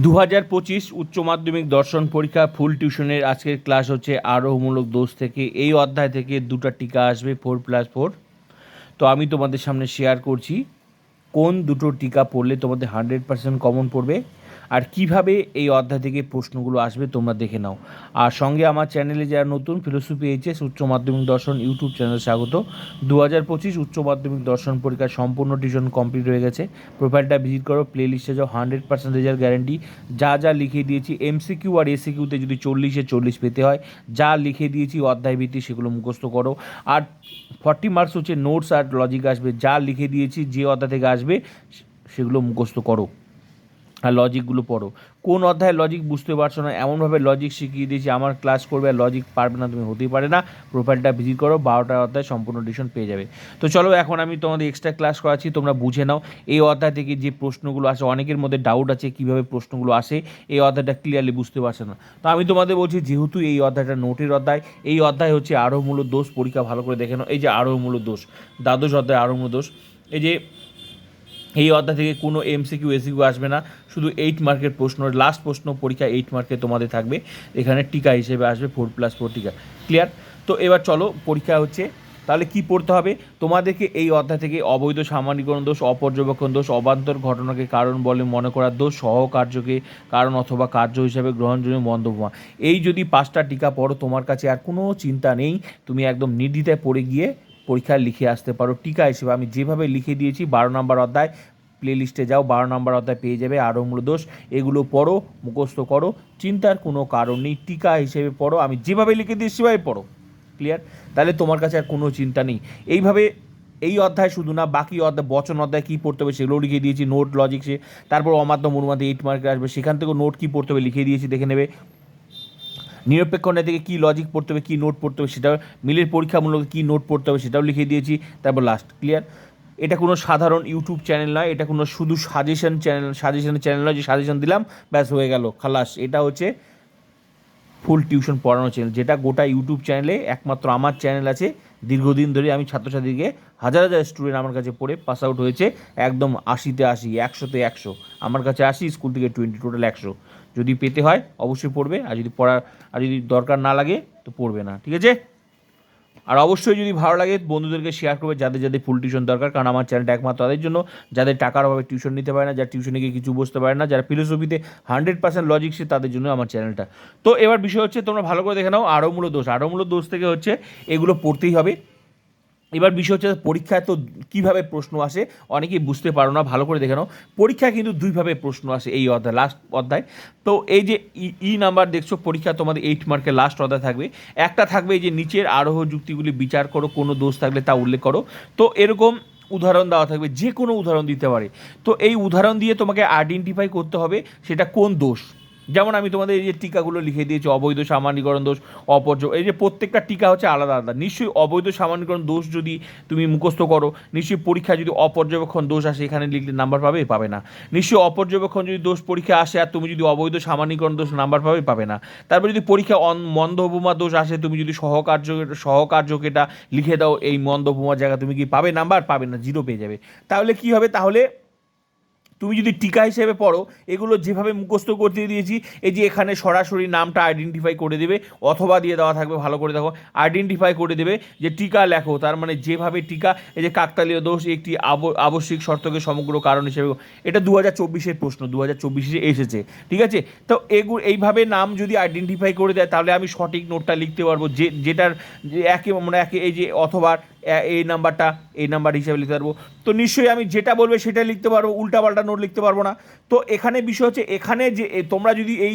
দু হাজার পঁচিশ উচ্চ মাধ্যমিক দর্শন পরীক্ষা ফুল টিউশনের আজকের ক্লাস হচ্ছে আরোহমূলক দোষ থেকে। এই অধ্যায় থেকে দুটো টিকা আসবে ফোর প্লাস ফোর তো আমি তোমাদের সামনে শেয়ার করছি, কোন দুটো টিকা পড়লে তোমাদের হান্ড্রেড পার্সেন্ট কমন পড়বে? আর কীভাবে এই অধ্যায় থেকে প্রশ্নগুলো আসবে তোমরা দেখে নাও। আর সঙ্গে আমার চ্যানেলে যারা নতুন ফিলোসফি এইচএস উচ্চ মাধ্যমিক দর্শন ইউটিউব চ্যানেল স্বাগত। দু হাজার পঁচিশ উচ্চ মাধ্যমিক দর্শন পরীক্ষার সম্পূর্ণ টিউশন কমপ্লিট হয়ে গেছে। প্রোফাইলটা ভিজিট করো প্লে লিস্টে যাও হান্ড্রেড পার্সেন্ট রেজাল্ট গ্যারেন্টি যা যা লিখে দিয়েছি এমসিকিউ আর এসিকিউতে যদি চল্লিশে চল্লিশ পেতে হয়, যা লিখে দিয়েছি অধ্যায় ভিত্তি সেগুলো মুখস্থ করো। আর ফর্টি মার্কস হচ্ছে নোটস আর লজিক আসবে। যা লিখে দিয়েছি, যে অধ্যায় থেকে আসবে, সেগুলো মুখস্থ করো। আর লজিকগুলো পড়ো। কোন অধ্যায় লজিক বুঝতে পারছ না, এমনভাবে লজিক শিখিয়ে দিয়েছি, আমার ক্লাস করবে, আর লজিক পারবে না, তুমি হতেই পারে না। প্রোফাইলটা ভিজিট করো বারোটা অধ্যায় সম্পূর্ণ ডিসিশন পেয়ে যাবে। তো চলো, এখন আমি তোমাদের এক্সট্রা ক্লাস করাচ্ছি, তোমরা বুঝে নাও। এই অধ্যায় থেকে যে প্রশ্নগুলো আসে, অনেকের মধ্যে ডাউট আছে কীভাবে প্রশ্নগুলো আসে, এই অধ্যায়টা ক্লিয়ারলি বুঝতে পারছে না। তো আমি তোমাদের বলছি, যেহেতু এই অধ্যায়টা নোটের অধ্যায়, এই অধ্যায় হচ্ছে আরোহমূল দোষ, পরীক্ষা ভালো করে দেখে নাও। এই যে আরোহমূল দোষ, দ্বাদশ অধ্যায় আরোহমূল দোষ। এই যে এই অধ্যায় থেকে কোনো এমসিকিউ এসিকিউ আসবে না। শুধু এইট মার্কের প্রশ্ন লাস্ট প্রশ্ন পরীক্ষা এইট মার্কে তোমাদের থাকবে। এখানে টিকা হিসেবে আসবে ফোর প্লাস ফোর টিকা। ক্লিয়ার তো এবার চলো পরীক্ষা হচ্ছে, তাহলে কি পড়তে হবে? তোমাদেরকে এই অধ্যায় থেকে অবৈধ সামান্যীকরণ দোষ, অপর্যবেক্ষণ দোষ, অবান্তর ঘটনাকে কারণ বলে মনে করার দোষ, সহকার্যকে কারণ অথবা কার্য হিসাবে গ্রহণযোগ্য মন্দভূমা এই যদি পাঁচটা টিকা পড়ো, তোমার কাছে আর কোনো চিন্তা নেই। তুমি একদম নির্দ্বিধায় পড়ে গিয়ে পরীক্ষায় লিখে আসতে পারো। টিকা হিসেবে আমি যেভাবে লিখে দিয়েছি, বারো নম্বর অধ্যায় প্লে লিস্টে যাও, বারো নম্বর অধ্যায় পেয়ে যাবে আরও দোষ। এগুলো পড়ো, মুখস্থ করো, চিন্তার কোনো কারণ নেই, টিকা হিসেবে পড়ো। আমি যেভাবে লিখে দিয়েছি, সেভাবে পড়ো। ক্লিয়ার তাহলে তোমার কাছে আর কোনো চিন্তা নেই। এইভাবে এই অধ্যায় শুধু না, বাকি অধ্যায়, বচন অধ্যায় কী পড়তে হবে সেগুলো লিখে দিয়েছি নোট লজিক সে তারপর অমাধ্যম অনুমাতে এইট মার্কে আসবে, সেখান থেকেও নোট কী পড়তে হবে লিখে দিয়েছি, দেখে নেবে। নিরপেক্ষ অন্যায় থেকে কী লজিক পড়তে হবে, কী নোট পড়তে হবে সেটাও মিলের পরীক্ষামূলক কী নোট পড়তে হবে সেটাও লিখে দিয়েছি, তারপর লাস্ট ক্লিয়ার এটা কোনো সাধারণ ইউটিউব চ্যানেল নয়, এটা কোনো শুধু সাজেশন চ্যানেল সাজেশন চ্যানেল নয় যে সাজেশন দিলাম, ব্যাস হয়ে গেল, খালাস। এটা হচ্ছে ফুল টিউশন পড়ানো চ্যানেল, যেটা গোটা ইউটিউব চ্যানেলে একমাত্র আমার চ্যানেল আছে। দীর্ঘদিন ধরে আমি ছাত্রছাত্রীকে হাজার হাজার স্টুডেন্ট আমার কাছে পড়ে পাস আউট হয়েছে, একদম আশিতে আশি, একশোতে একশো। আমার কাছে আসি স্কুল থেকে টোয়েন্টি টোটাল একশো। যদি পেতে হয়, অবশ্যই পড়বে, আর যদি পড়ার, আর যদি দরকার না লাগে, তো পড়বে না। ঠিক আছে? আর অবশ্যই যদি ভালো লাগে, বন্ধুদেরকে শেয়ার করবে যাদের যাদের ফুল টিউশন দরকার, কারণ আমার চ্যানেলটা একমাত্র তাদের জন্য। যাদের টাকার অভাবে টিউশন নিতে পারে না, যারা টিউশনে গিয়ে কিছু বুঝতে পারে না, যারা ফিলোসফিতে হান্ড্রেড পার্সেন্ট লজিক সে তাদের জন্য আমার চ্যানেলটা তো এবার বিষয় হচ্ছে, তোমরা ভালো করে দেখে নাও, আরও মূল দোষ। আরও মূল দোষ থেকে হচ্ছে, এগুলো পড়তেই হবে। এবার বিষয় হচ্ছে পরীক্ষায় তো কীভাবে প্রশ্ন আসে, অনেকেই বুঝতে পারো না, ভালো করে দেখে নাও। পরীক্ষায় কিন্তু দুইভাবে প্রশ্ন আসে এই অধ্যায় লাস্ট অধ্যায়। তো এই যে ই নাম্বার দেখছ, পরীক্ষা তোমাদের এইট মার্কের লাস্ট অধ্যায় থাকবে। একটা থাকবে এই যে নিচের আরোহ যুক্তিগুলি বিচার করো, কোনো দোষ থাকলে তা উল্লেখ করো। তো এরকম উদাহরণ দেওয়া থাকবে, যে কোনো উদাহরণ দিতে পারে। তো এই উদাহরণ দিয়ে তোমাকে আইডেন্টিফাই করতে হবে, সেটা কোন দোষ। যেমন আমি তোমাদের এই যে টিকাগুলো লিখে দিয়েছি, অবৈধ সামান্যীকরণ দোষ, অপর্য, এই যে প্রত্যেকটা টিকা হচ্ছে আলাদা আলাদা। নিশ্চয়ই অবৈধ সামান্যীকরণ দোষ যদি তুমি মুখস্থ করো, নিশ্চয়ই পরীক্ষা যদি অপর্যবেক্ষণ দোষ আসে, এখানে লিখলে নাম্বার পাবে পাবে না। নিশ্চয়ই অপর্যবেক্ষণ যদি দোষ পরীক্ষা আসে আর তুমি যদি অবৈধ সামান্যীকরণ দোষ নাম্বার পাবে পাবে না। তারপর যদি পরীক্ষা মন্দভূমা দোষ আসে, তুমি যদি সহকার্য, সহকার্যকেটা লিখে দাও, এই মন্দভূমার জায়গা তুমি কি পাবে নাম্বার পাবে না জিরো পেয়ে যাবে। তাহলে কি হবে? তাহলে তুমি যদি টিকা হিসেবে পড়ো, এগুলো যেভাবে মুখস্থ করতে দিয়েছি, এই যে এখানে সরাসরি নামটা আইডেন্টিফাই করে দেবে, অথবা দিয়ে দেওয়া থাকবে, ভালো করে দেখো আইডেন্টিফাই করে দেবে যে টিকা লেখো, তার মানে যেভাবে টিকা, এই যে কাকতালীয় দোষ, একটি আবশ্যিক শর্তকে সমগ্র কারণ হিসেবে, এটা দু হাজার চব্বিশের প্রশ্ন দু হাজার চব্বিশে এসেছে, ঠিক আছে? তো এগুলো এইভাবে নাম যদি আইডেন্টিফাই করে দেয়, তাহলে আমি সঠিক নোটটা লিখতে পারব, যে, যেটার একে মানে একে, এই যে অথবা এই নাম্বারটা, এই নাম্বার হিসেবে লিখতে পারব। তো নিশ্চয়ই আমি যেটা বলবে সেটা লিখতে পারব উল্টাপাল্টা নোট লিখতে পারব না। তো এখানে বিষয় হচ্ছে, এখানে যে তোমরা যদি এই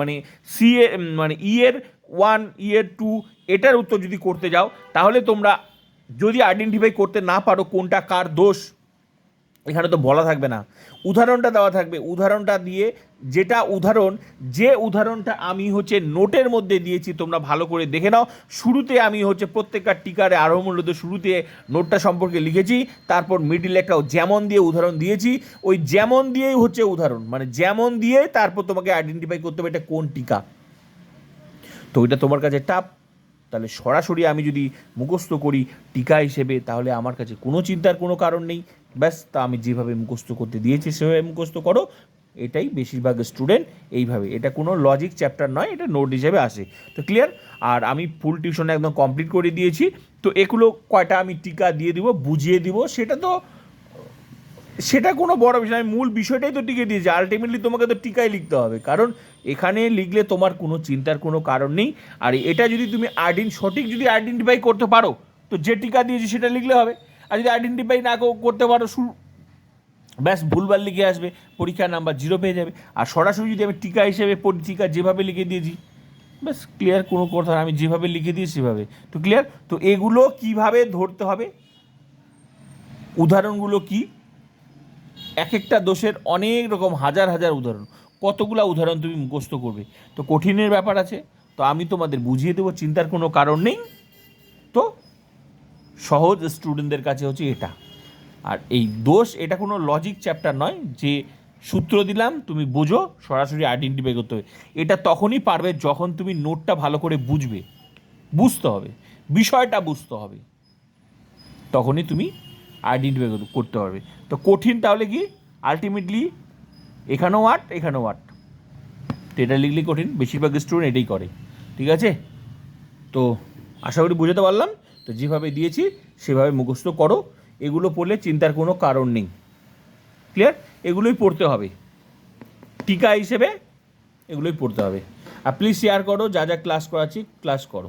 মানে সি এ মানে ইয়ের ওয়ান ইয়ের টু এটার উত্তর যদি করতে যাও, তাহলে তোমরা যদি আইডেন্টিফাই করতে না পারো কোনটা কার দোষ এখানে তো বলা থাকবে না। উদাহরণটা দেওয়া থাকবে। উদাহরণটা দিয়ে যেটা উদাহরণ, যে উদাহরণটা আমি হচ্ছে নোটের মধ্যে দিয়েছি, তোমরা ভালো করে দেখে নাও। শুরুতে আমি হচ্ছে প্রত্যেকটা টিকারে আরম্ভ শুরুতে নোটটা সম্পর্কে লিখেছি, তারপর মিডিল একটা যেমন দিয়ে উদাহরণ দিয়েছি। ওই যেমন দিয়েই হচ্ছে উদাহরণ। মানে যেমন দিয়ে তারপর তোমাকে আইডেন্টিফাই করতে হবে এটা কোন টিকা। তো ওইটা তোমার কাছে টাপ তাহলে সরাসরি আমি যদি মুখস্থ করি টিকা হিসেবে, তাহলে আমার কাছে কোনো চিন্তার কোনো কারণ নেই। ব্যাস, তা আমি যেভাবে মুখস্থ করতে দিয়েছি, সেভাবে মুখস্থ করো। এটাই বেশিরভাগ স্টুডেন্ট এইভাবে। এটা কোনো লজিক চ্যাপ্টার নয়, এটা নোট হিসেবে আসে। তো ক্লিয়ার আর আমি ফুল টিউশন একদম কমপ্লিট করে দিয়েছি। তো এগুলো কয়টা আমি টিকা দিয়ে দিব, বুঝিয়ে দিব, সেটা তো, সেটা কোনো বড় বিষয় আমি মূল বিষয়টাই তো টিকে দিয়েছি। আলটিমেটলি তোমাকে তো টিকাই লিখতে হবে। কারণ এখানে লিখলে তোমার কোনো চিন্তার কোনো কারণ নেই। আর এটা যদি তুমি আইডেন সঠিক যদি আইডেন্টিফাই করতে পারো, তো যে টিকা দিয়েছি সেটা লিখলে হবে। আর যদি আইডেন্টিফাই না করতে পারো শুরু ব্যাস ভুলবার লিখে আসবে, পরীক্ষার নাম্বার জিরো পেয়ে যাবে। আর সরাসরি যদি আমি টিকা হিসেবে টিকা যেভাবে লিখে দিয়েছি, ব্যাস ক্লিয়ার কোনো কথা আমি যেভাবে লিখে দিই সেভাবে। তো ক্লিয়ার তো এগুলো কীভাবে ধরতে হবে? উদাহরণগুলো কি? এক একটা দোষের অনেক রকম, হাজার হাজার উদাহরণ। কতগুলা উদাহরণ তুমি মুখস্থ করবে? তো কঠিনের ব্যাপার আছে, তো আমি তোমাদের বুঝিয়ে দেবো, চিন্তার কোনো কারণ নেই। তো সহজ স্টুডেন্টদের কাছে হচ্ছে এটা। আর এই দোষ, এটা কোনো লজিক চ্যাপ্টার নয় যে সূত্র দিলাম, তুমি বোঝো, সরাসরি আইডেন্টিফাই করতে হবে। এটা তখনই পারবে যখন তুমি নোটটা ভালো করে বুঝবে। বুঝতে হবে, বিষয়টা বুঝতে হবে। তখনই তুমি আইডেন্টিফাই করতে পারবে। তো কঠিন তাহলে কি? আলটিমেটলি এখানেও আট এখানেও আট। তো এটা লিখলে কঠিন, বেশিরভাগ স্টুডেন্ট এটাই করে। ঠিক আছে? তো আশা করি বুঝাতে পারলাম। তো যেভাবে দিয়েছি, সেভাবে মুখস্থ করো। এগুলো পড়লে চিন্তার কোনো কারণ নেই। ক্লিয়ার এগুলোই পড়তে হবে। টিকা হিসেবে এগুলোই পড়তে হবে। আর প্লিজ শেয়ার করো, যা যা ক্লাস করাচ্ছি ক্লাস করো।